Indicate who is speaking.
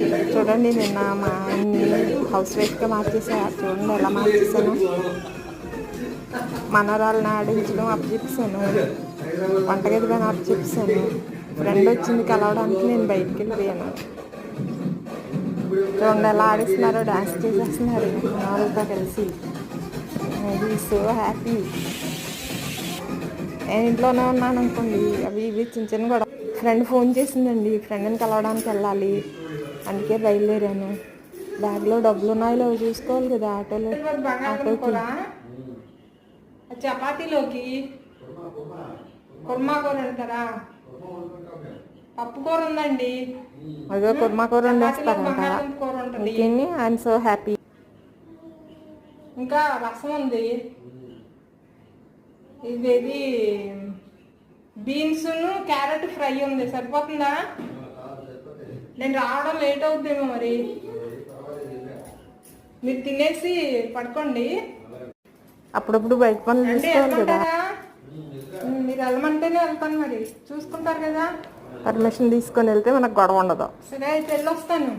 Speaker 1: చూడండి నిన్న మా హౌస్ వైఫ్గా మార్చేసా చూడండి ఎలా మార్చేసాను మనరాలను ఆడించడం అప్పచెప్పాను వంటగది పైన అప్పచెప్పాను ఫ్రెండ్ వచ్చింది కలవడానికి నేను బయటికి వెళ్ళిపోయాను. చూడండి ఎలా ఆడిస్తున్నారో డాన్స్ చేసేస్తున్నారు. మన వాళ్ళతో కలిసి. అది సో హ్యాపీ నేను ఇంట్లోనే ఉన్నాను అనుకోండి. అవి ఇవి చిన్న చిన్న కూడా ఫ్రెండ్ ఫోన్ చేసిందండి. ఫ్రెండ్ని కలవడానికి వెళ్ళాలి. అందుకే బయలుదేరాను. బ్యాగ్లో డబ్బులు ఉన్నాయో లేవో చూసుకోవాలి కదా ఆటోలో. ఆటోకి.
Speaker 2: చపాతీలోకి కుర్మా కూర అంటారా? పప్పు కూర ఉందండి.
Speaker 1: అదే కుర్మా కూర
Speaker 2: చపాతీలో
Speaker 1: వండేస్తారంట
Speaker 2: బంగాళదుంప కూర ఉంటుంది.
Speaker 1: ఇంకేంటి? ఐఎమ్ సో హ్యాపీ
Speaker 2: ఇంకా రసం ఉంది. ఇదేది బీన్స్ క్యారెట్ ఫ్రై ఉంది. సరిపోతుందా? నేను రావడం లేట్ అవుతుందేమో మరి. మీరు తినేసి పడుకోండి.
Speaker 1: అప్పుడప్పుడు బయట పనులు కదా.
Speaker 2: మీరు వెళ్ళమంటేనే వెళ్తాను మరి. చూసుకుంటారు కదా.
Speaker 1: పర్మిషన్ తీసుకొని వెళ్తే మనకు గొడవ ఉండదు.
Speaker 2: సరే అయితే వెళ్ళొస్తాను.